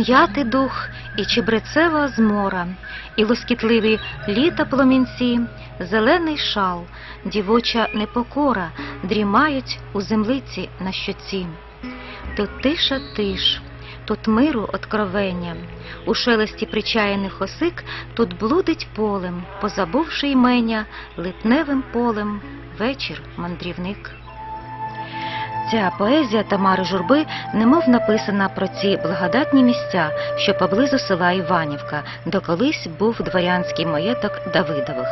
м'яти дух і чебрецева змора, і лоскітливі літа пломінці, зелений шал, дівоча непокора дрімають у землиці на щоці. Тут тиша тиш, тут миру откровення, у шелесті причаяних осик тут блудить полем, позабувши ймення, литневим полем вечір мандрівник. Ця поезія Тамари Журби немов написана про ці благодатні місця, що поблизу села Іванівка, де колись був дворянський маєток Давидових.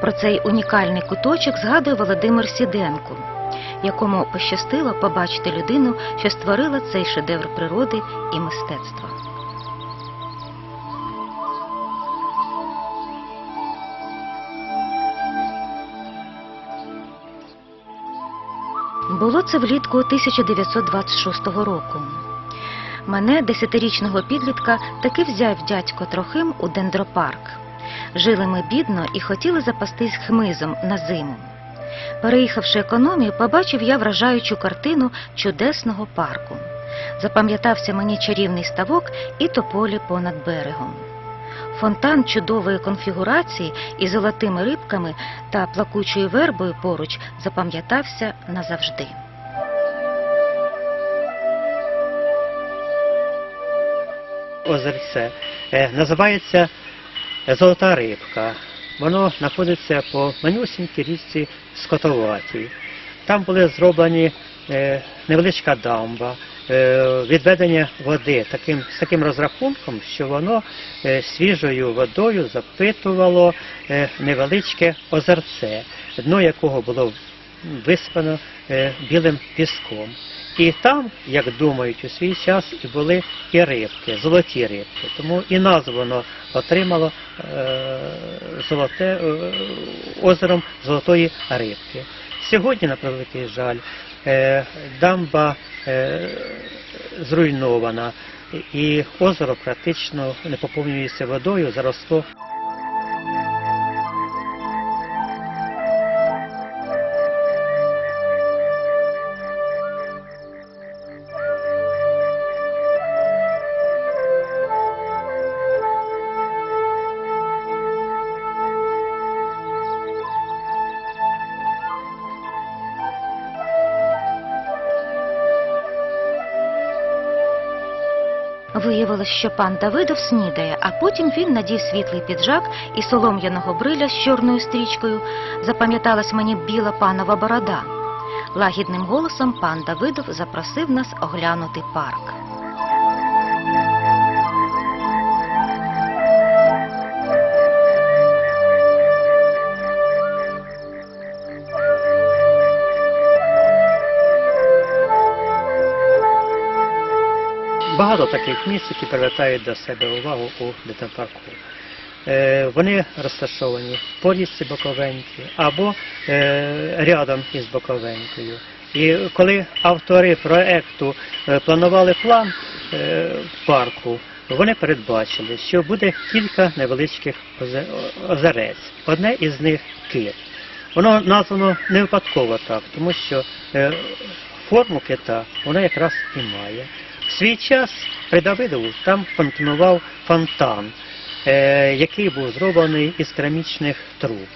Про цей унікальний куточок згадує Володимир Сіденко, якому пощастило побачити людину, що створила цей шедевр природи і мистецтва. Було це влітку 1926 року. Мене, десятирічного підлітка, таки взяв дядько Трохим у дендропарк. Жили ми бідно і хотіли запастись хмизом на зиму. Переїхавши економію, побачив я вражаючу картину чудесного парку. Запам'ятався мені чарівний ставок і тополі понад берегом. Фонтан чудової конфігурації із золотими рибками та плакучою вербою поруч запам'ятався назавжди. озерце. Е, Називається Золота рибка. Воно знаходиться по манюсінькій річці Скотоватій. Там були зроблені е, невеличка дамба, е, відведення води таким, з таким розрахунком, що воно е, свіжою водою запитувало невеличке озерце, дно якого було виспано білим піском. І там, як думають, у свій час і були і рибки, золоті рибки. Тому і назву воно отримало е, золоте, е, озером золотої рибки. Сьогодні, на превеликий жаль, е, дамба е, зруйнована, і озеро практично не поповнюється водою, заросло Виявилось, що пан Давидов снідає, а потім він надів світлий піджак і солом'яного бриля з чорною стрічкою. Запам'яталась мені біла панова борода. Лагідним голосом пан Давидов запросив нас оглянути парк. Багато таких місць, які привертають до себе увагу у дитинпарку. Е, Вони розташовані по річці Боковеньки або е, рядом із Боковенькою. І коли автори проекту е, планували план парку, вони передбачили, що буде кілька невеличких озе- озерець. Одне із них кит. Воно названо не випадково так, тому що форму кита воно якраз і має. Свій час при Давидову там фонтанував фонтан, е, який був зроблений із керамічних труб.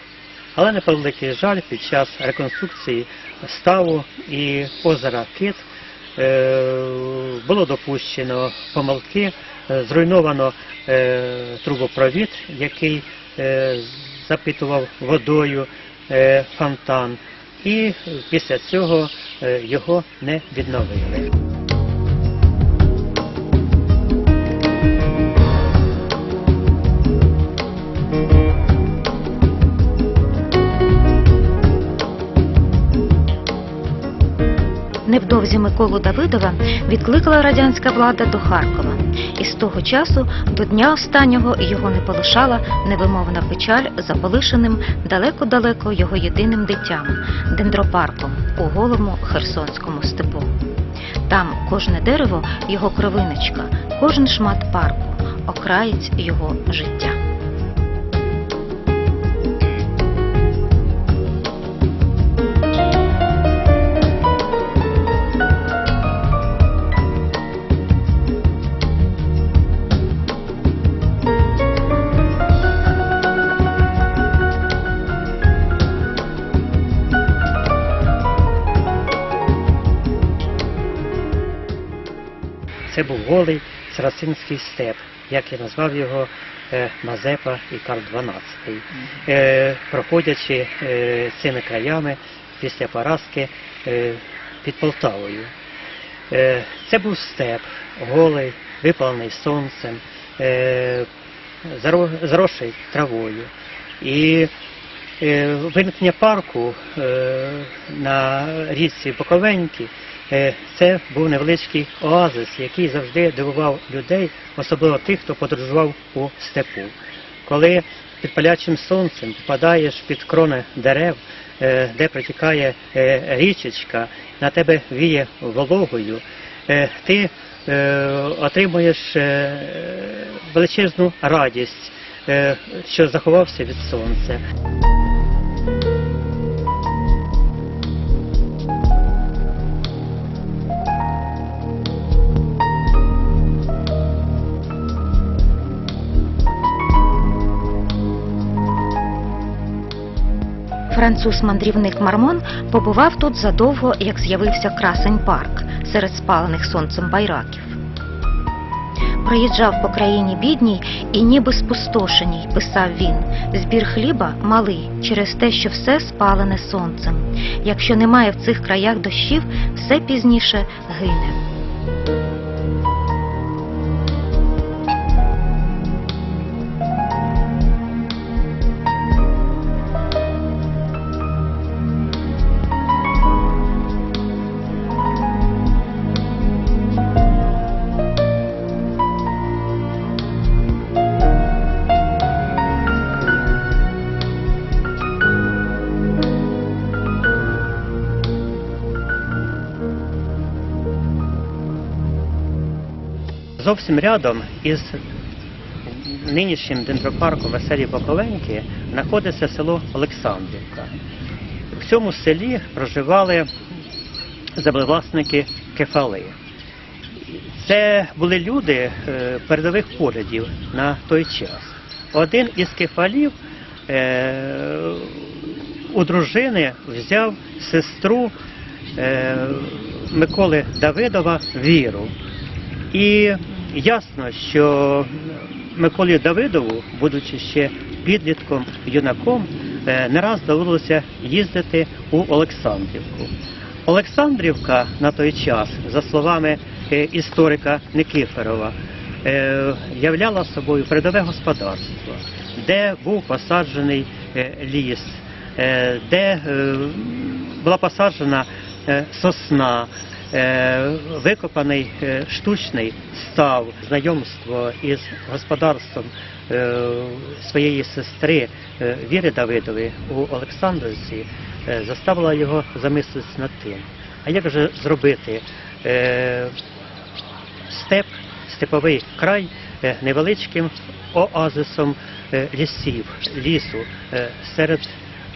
Але на превеликий жаль, під час реконструкції ставу і озера Кит е, було допущено помилки, е, зруйновано трубопровід, який запитував водою фонтан, і після цього його не відновили. Невдовзі Миколу Давидова відкликала радянська влада до Харкова, і з того часу до дня останнього його не полишала невимовна печаль за полишеним далеко-далеко його єдиним дитям дендропарком у голому Херсонському степу. Там кожне дерево його кровиночка, кожен шмат парку, окраєць його життя. Голий Сарацинський степ, як і назвав його е, Мазепа і Карл XII. Е, проходячи е, цими краями після поразки під Полтавою. Це був степ, голий, випалений сонцем, заросший травою. І виникнення парку на річці Боковеньки це був невеличкий оазис, який завжди дивував людей, особливо тих, хто подорожував у степу. Коли під палячим сонцем попадаєш під крони дерев, е, де протікає е, річечка, на тебе віє вологою, е, ти е, отримуєш е, величезну радість, е, що заховався від сонця. Француз-мандрівник Мармон побував тут задовго, як з'явився красень парк серед спалених сонцем байраків. Проїжджав по країні бідній і ніби спустошеній, писав він. Збір хліба малий через те, що все спалене сонцем. Якщо немає в цих краях дощів, все пізніше гине. Зовсім рядом із нинішнім дендропарком Веселі Боковеньки знаходиться село Олександрівка. В цьому селі проживали землевласники кефали. Це були люди е, передових поглядів на той час. Один із кефалів е, у дружини взяв сестру е, Миколи Давидова Віру. І ясно, що Миколі Давидову, будучи ще підлітком, юнаком, е, не раз довелося їздити у Олександрівку. Олександрівка на той час, за словами е, історика Никифорова, е, являла собою передове господарство, де був посаджений ліс, де була посаджена сосна, викопаний е, штучний став, знайомство із господарством е, своєї сестри е, Віри Давидової у Олександрівці е, заставила його замислитися над тим. А як же зробити е, степ, степовий край е, невеличким оазисом е, лісів, лісу е, серед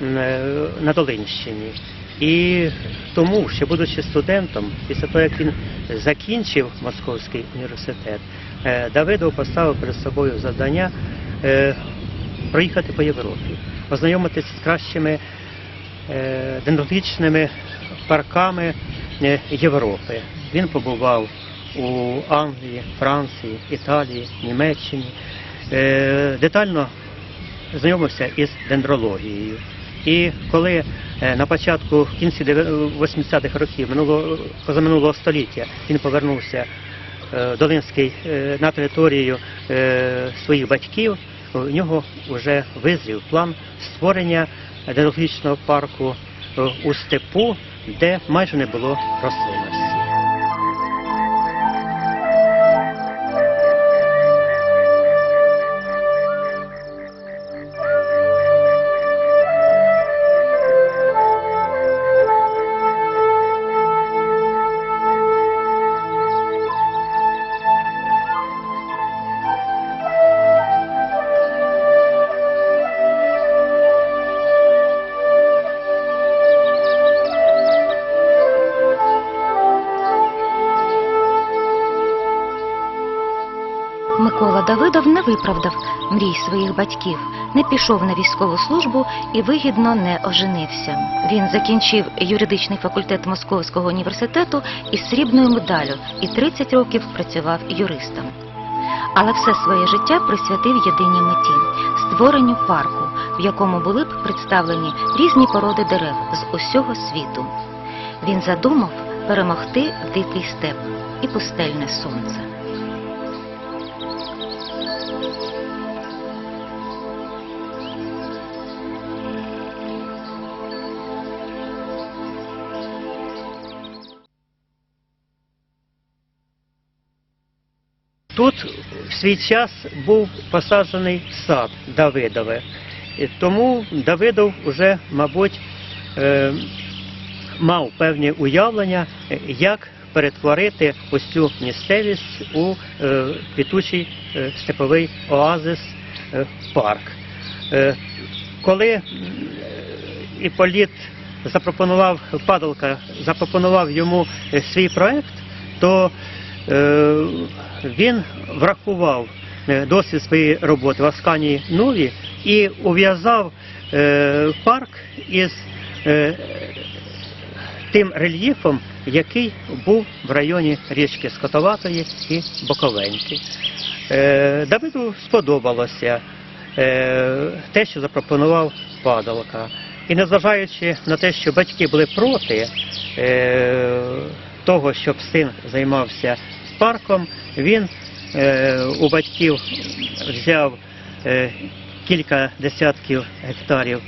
е, на Долинщині. І тому, що будучи студентом, після того як він закінчив Московський університет, е, Давидов поставив перед собою завдання е, проїхати по Європі, познайомитися з кращими е, дендрологічними парками Європи. Він побував у Англії, Франції, Італії, Німеччині, детально знайомився із дендрологією. І коли на початку в кінці 80-х років минулого позаминулого століття він повернувся до Долинський е, на територію е, своїх батьків, у нього вже визрів план створення дендрологічного парку е, у степу, де майже не було рослинності. Виправдав мрій своїх батьків, не пішов на військову службу і вигідно не оженився. Він закінчив юридичний факультет Московського університету із срібною медаллю і 30 років працював юристом. Але все своє життя присвятив єдиній меті створенню парку, в якому були б представлені різні породи дерев з усього світу. Він задумав перемогти дикий степ і пустельне сонце. Тут в свій час був посаджений сад Давидове. Тому Давидов уже, мабуть, е, мав певні уявлення, як перетворити ось цю місцевість у е, квітучий е, степовий оазис парк. Коли Іполіт запропонував Падалка, запропонував йому свій проект, то він врахував е, досвід своєї роботи в Асканії Нові і ув'язав е, парк із е, тим рельєфом, який був в районі річки Скотоватої і Боковеньки. Давиду сподобалося те, що запропонував Падалка. І незважаючи на те, що батьки були проти того, щоб син займався парком, він е, у батьків взяв е, кілька десятків гектарів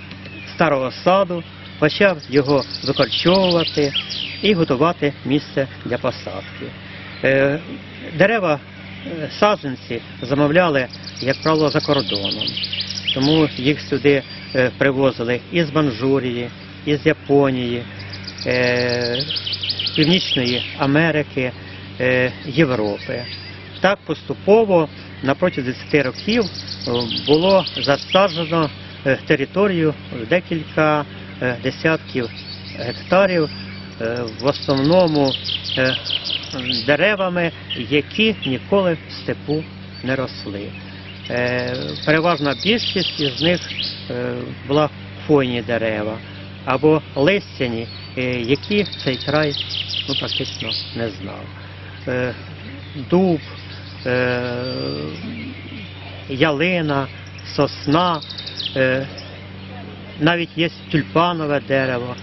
старого саду, почав його викорчовувати і готувати місце для посадки. Е, дерева, саджанці замовляли, як правило, за кордоном. Тому їх сюди привозили із Манчжурії, із Японії, Північної Америки, Європи. Так поступово на протязі 10 років е, було засаджено е, територію в декілька е, десятків гектарів, е, в основному е, деревами, які ніколи в степу не росли. Е, Переважна більшість із них е, була хвойні дерева або листяні, е, які цей край ну, практично не знав. Е, Дуб, е, ялина, сосна, е, навіть є тюльпанове дерево.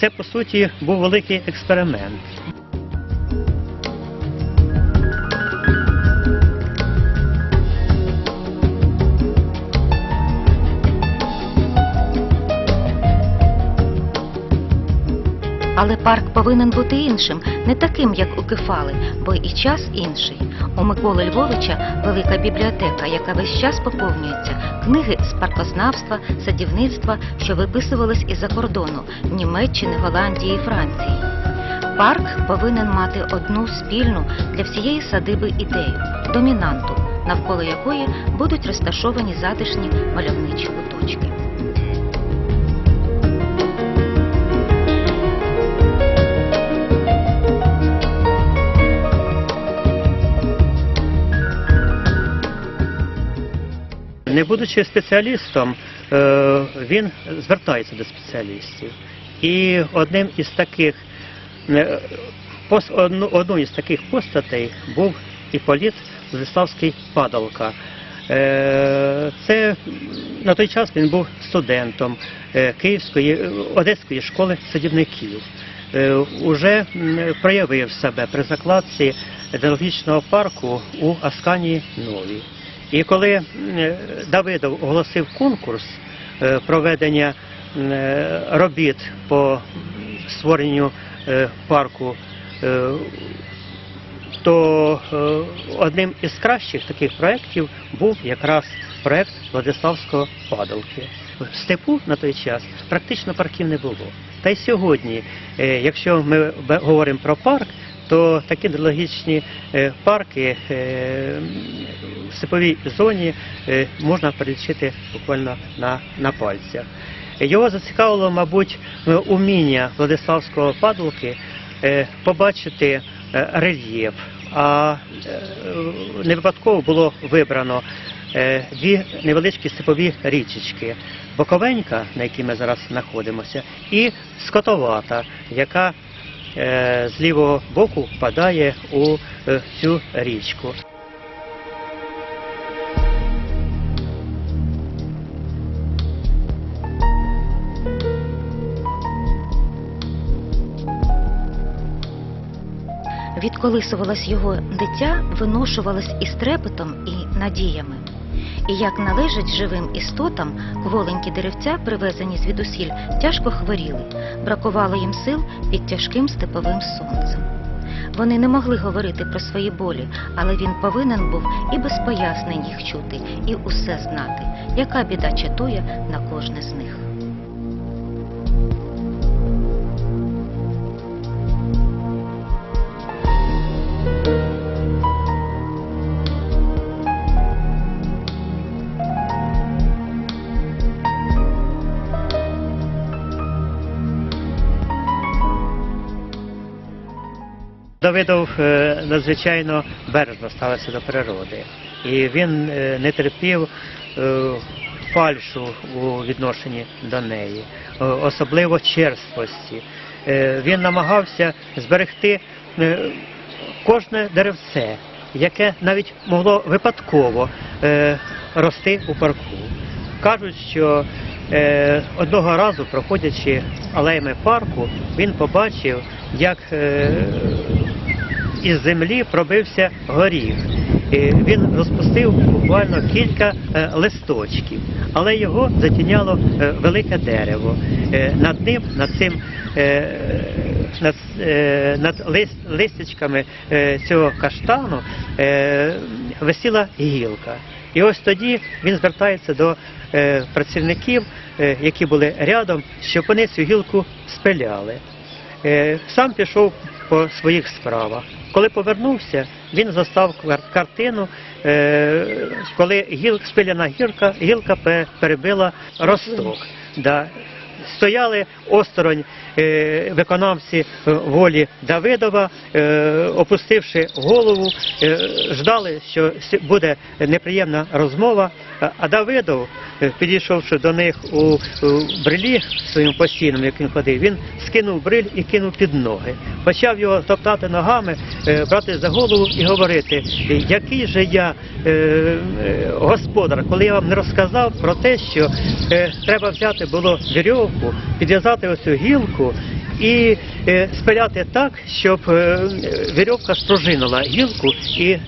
Це по суті був великий експеримент. Але парк повинен бути іншим, не таким, як у Кефали, бо і час інший. У Миколи Львовича велика бібліотека, яка весь час поповнюється. Книги з паркознавства, садівництва, що виписувались із-за кордону Німеччини, Голландії Франції. Парк повинен мати одну спільну для всієї садиби ідею домінанту, навколо якої будуть розташовані затишні мальовничі куточки. Не будучи спеціалістом, е, він звертається до спеціалістів. І одним із таких е, одну, із таких постатей був Іполіт Владиславський Падалка. Е, Це на той час він був студентом Київської Одеської школи садівників. Уже проявив себе при закладці етнологічного парку у Асканії Новій. І коли е, Давидов оголосив конкурс е, проведення е, робіт по створенню парку, то одним із кращих таких проєктів був якраз проєкт Владиславського падалки. В степу на той час практично парків не було. Та й сьогодні, якщо ми говоримо про парк, то такі дендрологічні е, парки в степовій зоні е, можна перелічити буквально на, на пальцях. Його зацікавило, мабуть, уміння Владиславського падалки е, побачити е, рельєф. А не випадково було вибрано дві невеличкі степові річечки. Боковенька, на якій ми зараз знаходимося, і скотовата, яка з лівого боку впадає у цю річку. Відколисувалось його дитя, виношувалось із трепетом і надіями. І як належить живим істотам, кволенькі деревця, привезені звідусіль, тяжко хворіли, бракувало їм сил під тяжким степовим сонцем. Вони не могли говорити про свої болі, але він повинен був і без пояснень їх чути, і усе знати, яка біда чатує на кожне з них. Давидов е, надзвичайно бережно ставився до природи, і він е, не терпів е, фальшу у відношенні до неї, особливо черствості. Він намагався зберегти кожне деревце, яке навіть могло випадково рости у парку. Кажуть, що одного разу, проходячи алеями парку, він побачив, як із землі пробився горіх. Він розпустив буквально кілька е, листочків, але його затіняло е, велике дерево. Е, Над ним, над цим над, над лист, листячками е, цього каштану висіла гілка. І ось тоді він звертається до працівників, які були рядом, щоб вони цю гілку спиляли. Сам пішов по своїх справах. Коли повернувся, він застав кар- картину, е, коли гіл, спиляна гілка, гілка перебила росток. Да. Стояли осторонь е, виконавці е, волі Давидова, опустивши голову, ждали, що буде неприємна розмова. А- Давидов, е, підійшовши до них у, брилі своїм постійним, як він ходив, він скинув бриль і кинув під ноги. Почав його топтати ногами, е, брати за голову і говорити, який же я е, господар, коли я вам не розказав про те, що треба взяти було вірьовку, підв'язати оцю гілку і е, спиляти так, щоб е, вірьовка спружинила гілку і е,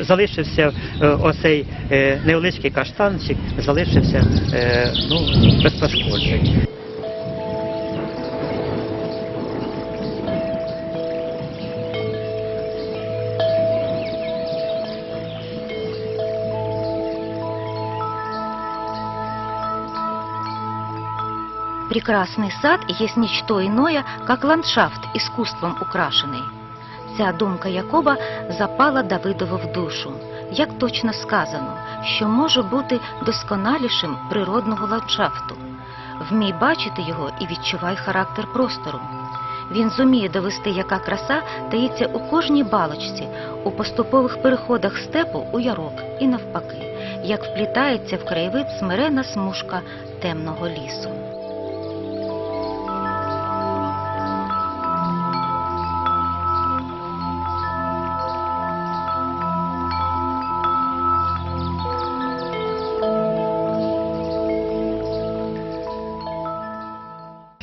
залишився оцей невеличкий каштанчик, залишився ну, без пошкоджень. Прекрасный сад есть ничто иное, как ландшафт, искусством украшенный. Ця думка Якоба запала Давидову в душу. Як точно сказано, що може бути досконалішим природного ландшафту. Вмій бачити його і відчувай характер простору. Він зуміє довести, яка краса таїться у кожній балочці, у поступових переходах степу у ярок і навпаки, як вплітається в краєвид смирена смужка темного лісу.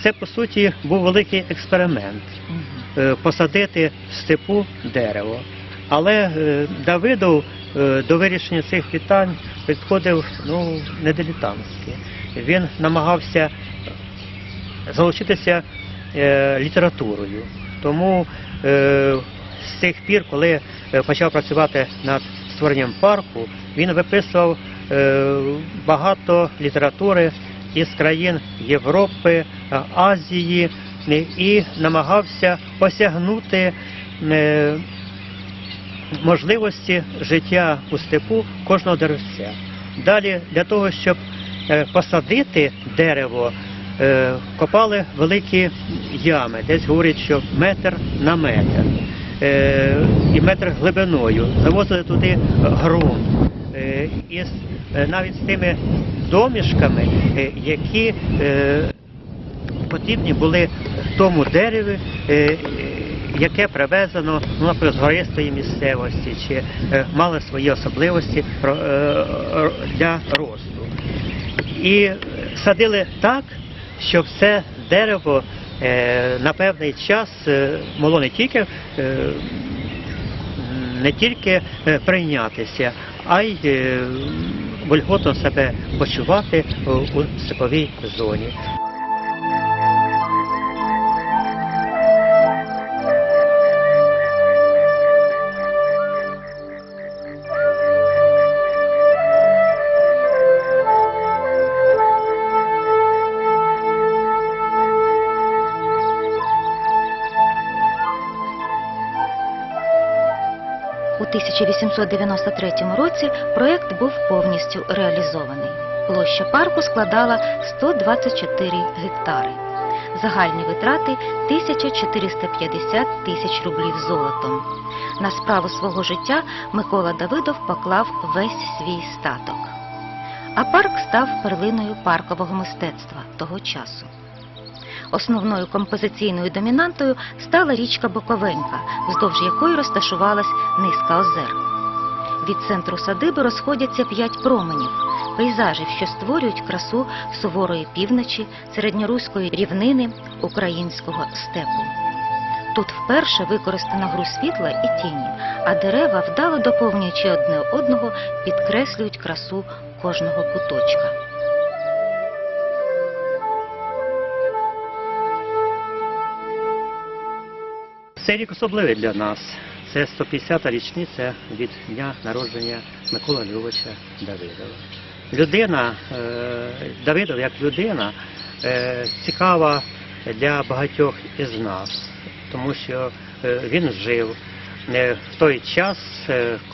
Це по суті був великий експеримент. е, посадити в степу дерево. Але е, Давидов е, до вирішення цих питань підходив ну, не дилетантськи. Він намагався залучитися літературою. Тому з тих пір, коли почав працювати над створенням парку, він виписував багато літератури із країн Європи, Азії е, і намагався осягнути е, можливості життя у степу кожного деревця. Далі для того, щоб е, посадити дерево, копали великі ями, десь говорять, що метр на метр. І метр глибиною, завозили туди ґрунт. Е, навіть з тими домішками, які потрібні були тому дереві, е, е, яке привезено ну, наприклад, з гористої місцевості, чи е, мало свої особливості для росту. І садили так, щоб це дерево на певний час могло не тільки, не тільки прийнятися, а й вольготно себе почувати у степовій зоні. 1893 році проект був повністю реалізований. Площа парку складала 124 гектари. Загальні витрати 1450 тисяч рублів золотом. На справу свого життя Микола Давидов поклав весь свій статок. А парк став перлиною паркового мистецтва того часу. Основною композиційною домінантою стала річка Боковенька, вздовж якої розташувалась низка озер. Від центру садиби розходяться п'ять променів, пейзажів, що створюють красу суворої півночі, середньоруської рівнини, українського степу. Тут вперше використано гру світла і тіні, а дерева, вдало доповнюючи одне одного, підкреслюють красу кожного куточка. Цей рік особливий для нас. Це 150-та річниця від дня народження Миколи Львовича Давидова. Людина, е, Давидов як людина е, цікава для багатьох із нас, тому що е, він жив в той час,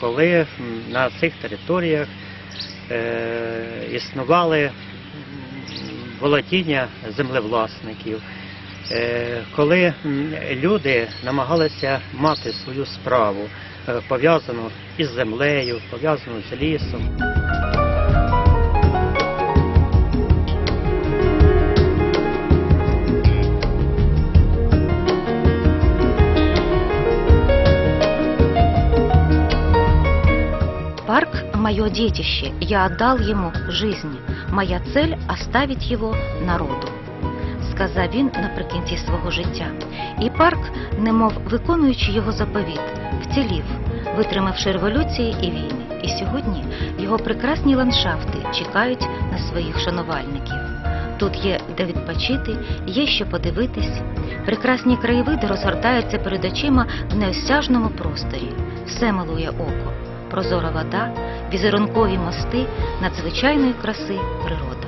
коли на цих територіях існували володіння землевласників. Е, коли люди намагалися мати свою справу, е, пов'язану із землею, пов'язану з лісом. Парк – мое детище, я отдал ему жизнь. Моя цель – оставить його народу, сказав він наприкінці свого життя. І парк, немов виконуючи його заповіт, вцілів, витримавши революції і війни. І сьогодні його прекрасні ландшафти чекають на своїх шанувальників. Тут є де відпочити, є що подивитись. Прекрасні краєвиди розгортаються перед очима в неосяжному просторі. Все милує око. Прозора вода, візерункові мости надзвичайної краси природа.